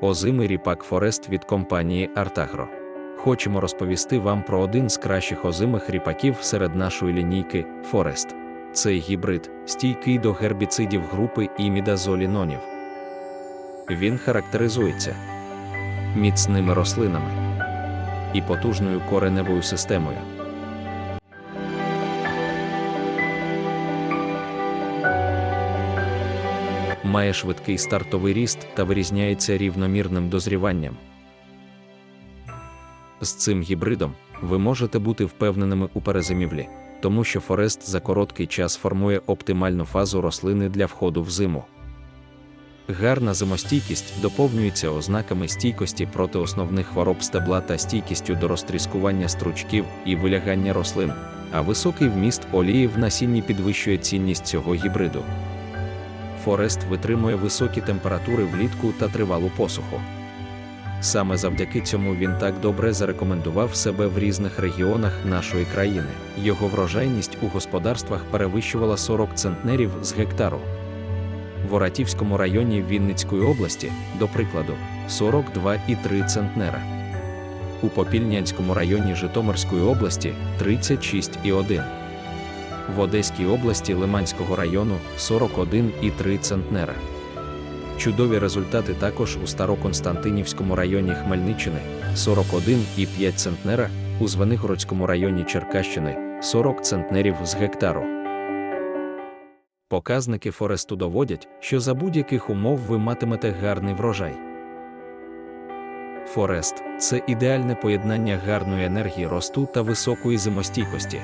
озимий ріпак Форест від компанії Артагро. Хочемо розповісти вам про один з кращих озимих ріпаків серед нашої лінійки Форест. Цей гібрид стійкий до гербіцидів групи імідазолінонів. Він характеризується міцними рослинами і потужною кореневою системою. Має швидкий стартовий ріст та вирізняється рівномірним дозріванням. З цим гібридом ви можете бути впевненими у перезимівлі, тому що Форест за короткий час формує оптимальну фазу рослини для входу в зиму. Гарна зимостійкість доповнюється ознаками стійкості проти основних хвороб стебла та стійкістю до розтріскування стручків і вилягання рослин, а високий вміст олії в насінні підвищує цінність цього гібриду. Форест витримує високі температури влітку та тривалу посуху. Саме завдяки цьому він так добре зарекомендував себе в різних регіонах нашої країни. Його врожайність у господарствах перевищувала 40 центнерів з гектару. В Оратівському районі Вінницької області, до прикладу, 42,3 центнера. У Попільнянському районі Житомирської області 36,1. В Одеській області Лиманського району 41,3 центнера. Чудові результати також у Староконстантинівському районі Хмельниччини 41,5 центнера, у Звенигородському районі Черкащини 40 центнерів з гектару. Показники Форесту доводять, що за будь-яких умов ви матимете гарний врожай. Форест це ідеальне поєднання гарної енергії росту та високої зимостійкості.